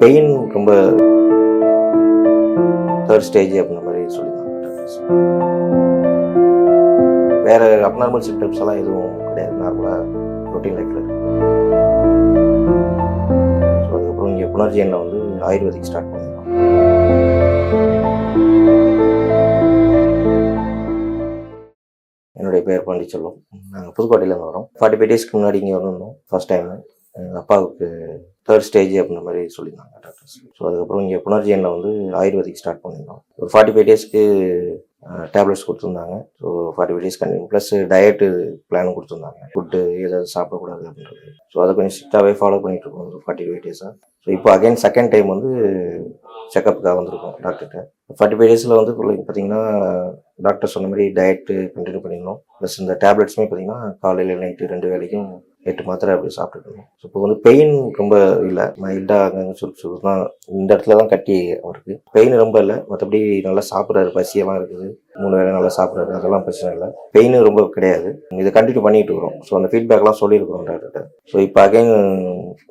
Pain ரொம்ப third stage அப்படின்ற மாதிரி சொல்லியிருந்தாங்க வேற அப்நார்மல் சிம்டம்ஸ் எல்லாம் எதுவும் கிடையாது. நார்மலாக ரொட்டீன் லைஃப்ல ஸோ அதுக்கப்புறம் இங்கே புனர்ஜியனில் வந்து ஆயுர்வேதிக் ஸ்டார்ட் பண்ணியிருக்கோம் என்னுடைய பேர் பாண்டிச்செல்வம். நாங்கள் புதுக்கோட்டையிலேருந்து வரோம். ஃபார்ட்டி ஃபைவ் டேஸ்க்கு முன்னாடி இங்கே வரணும் ஃபர்ஸ்ட் டைம் அப்பாவுக்கு தேர்ட் ஸ்டேஜ் அப்படின்ற மாதிரி சொல்லியிருந்தாங்க டாக்டர்ஸ் ஸோ அதுக்கப்புறம் இங்கே புனர்ஜியனில் வந்து ஆயுர்வேதிக் ஸ்டார்ட் பண்ணியிருந்தோம். ஒரு ஃபார்ட்டி ஃபைவ் டேஸ்க்கு டேப்லெட்ஸ் கொடுத்துருந்தாங்க. So forty five days continue plus diet plan கொடுத்துருந்தாங்க. ஃபுட்டு எதாவது சாப்பிடக்கூடாது அப்படின்றது. ஸோ அதை கொஞ்சம் ஸ்ட்ரிக்டாகவே ஃபாலோ பண்ணிட்டு இருக்கோம் ஃபார்ட்டி ஃபைவ் டேஸாக ஸோ இப்போ அகைன் செகண்ட் டைம் வந்து செக்கப்புக்காக வந்திருக்கோம் டாக்டர்கிட்ட ஃபார்ட்டி ஃபைவ் டேஸில் வந்து பார்த்தீங்கன்னா டாக்டர் சொன்ன மாதிரி டயட்டு கண்டினியூ பண்ணியிருந்தோம். ப்ளஸ் இந்த டேப்லெட்ஸுமே பார்த்தீங்கன்னா காலையில் நைட்டு ரெண்டு வேளைக்கும் எட்டு மாத்திரை அப்படி சாப்பிட்டுக்கணும் ஸோ இப்போ வந்து பெயின் ரொம்ப இல்லை. மைல்டாக அங்கங்கே சொல்லி சொல்லிதான் இந்த இடத்துல தான் கட்டி அவருக்கு. பெயின் ரொம்ப இல்லை. மற்றபடி நல்லா சாப்பிட்றாரு. பசியெல்லாம் இருக்குது. மூணு வேளை நல்லா சாப்பிட்றாரு. அதெல்லாம் பிரச்சனை இல்லை. பெயின் ரொம்ப கிடையாது. இதை கண்டினியூ பண்ணிட்டு இருக்கிறோம் ஸோ அந்த ஃபீட்பேக்லாம் சொல்லியிருக்கிறோம் டாக்டர்கிட்ட. ஸோ இப்போ அகைன்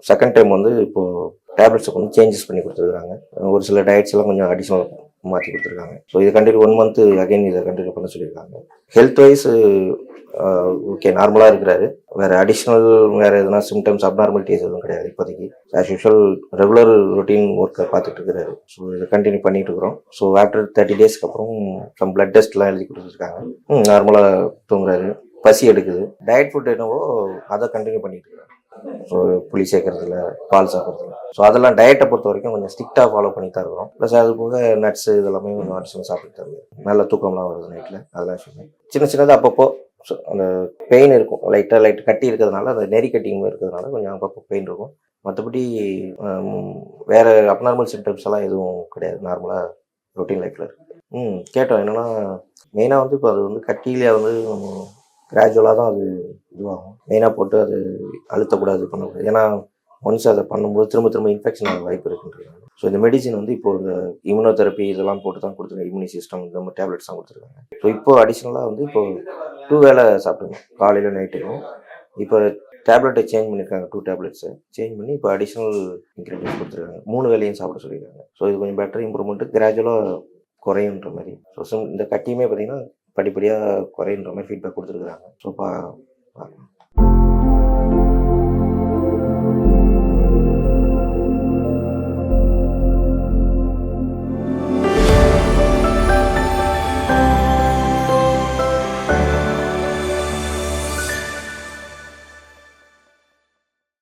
செகண்ட் டைம் வந்து இப்போது டேப்லெட்ஸை கொஞ்சம் சேஞ்சஸ் பண்ணி கொடுத்துருக்காங்க. ஒரு சில டயட்ஸ் எல்லாம் கொஞ்சம் அடிஷ்னல் மாற்றி கொடுத்துருக்காங்க. ஸோ இதை கண்டினியூ ஒன் மந்த்து அகைன் இதை கண்டினியூ பண்ண சொல்லியிருக்காங்க. ஹெல்த் வைஸ் ஓகே நார்மலாக இருக்கிறாரு. வேறு அடிஷ்னல் வேறு எதுனா சிம்டம்ஸ் அப்நார்மலிட்டிஸ் எதுவும் கிடையாது இப்போதைக்கு. ஆஸ் யூஷுவல் ரெகுலர் ரொட்டீன் ஒர்க்கை பார்த்துட்டு இருக்கிறாரு. ஸோ இதை கண்டினியூ பண்ணிட்டு இருக்கிறோம். ஸோ ஆஃப்டர் தேர்ட்டி டேஸ்க்கு அப்புறம் சம் பிளட் டெஸ்ட்லாம் எழுதி கொடுத்துருக்காங்க. நார்மலாக தூங்குறாரு. பசி எடுக்குது. டயட் ஃபுட் என்னவோ அதை கண்டினியூ பண்ணிட்டு இருக்கிறாரு. ஸோ புளி சேர்க்கறதுல பால் சாப்பிட்றதுல. ஸோ அதெல்லாம் டயட்டை பொறுத்த வரைக்கும் கொஞ்சம் ஸ்ட்ரிக்டாக ஃபாலோ பண்ணி தான் இருக்கிறோம். ப்ளஸ் அது போக நட்ஸ் இதெல்லாமே கொஞ்சம் அடிஷனல் சாப்பிட்டு தருது நல்ல தூக்கம்லாம் வருது நைட்டில் அதெல்லாம் சின்ன சின்னதாக அப்பப்போ அந்த பெயின் இருக்கும். லைட்டாக லைட் கட்டி இருக்கிறதுனால அந்த நெறி கட்டிங் இருக்கிறதுனால கொஞ்சம் அப்பப்போ பெயின் இருக்கும். மற்றபடி வேற அப்நார்மல் சிம்டம்ஸ் எல்லாம் எதுவும் கிடையாது. நார்மலாக ரொட்டீன் லைஃப்பில் இருக்குது ம் கேட்டோம். என்னென்னா மெயினாக வந்து இப்போ அது வந்து கட்டியிலே வந்து கிராஜுவலாக தான் அது இதுவாகும். மெயினாக போட்டு அது அழுத்தக்கூடாது பண்ணக்கூடாது. ஏன்னா ஒன்ஸ் அதை பண்ணும்போது திரும்ப திரும்ப இன்ஃபெக்ஷன் ஆக வாய்ப்பு இருக்குன்றது ஸோ இந்த மெடிசின் வந்து இப்போ இந்த இம்யூனோதெரப்பி இதெல்லாம் போட்டு தான் கொடுத்துருக்காங்க. இம்யூனி சிஸ்டம் இந்த மாதிரி டேப்லெட்ஸ் தான் கொடுத்துருக்காங்க. ஸோ இப்போ அடிஷ்னலாக வந்து இப்போ டூ வேலை சாப்பிடுங்க. காலையில் நைட்டுக்கும் இப்போ டேப்லெட்டை சேஞ்ச் பண்ணியிருக்காங்க டூ டேப்லெட்ஸை சேஞ்ச் பண்ணி இப்போ அடிஷ்னல் இன்க்ரீடியன்ஸ் கொடுத்துருக்காங்க. மூணு வேலையும் சாப்பிட சொல்லியிருக்காங்க. ஸோ இது கொஞ்சம் பெட்டர் இம்ப்ரூவ்மெண்ட்டு கிராஜுவலாக குறையுன்ற மாதிரி. ஸோ இந்த கட்டியுமே பார்த்தீங்கன்னா படிப்படியாக குறையுன்ற மாதிரி ஃபீட்பேக் கொடுத்துருக்குறாங்க. ஸோ பா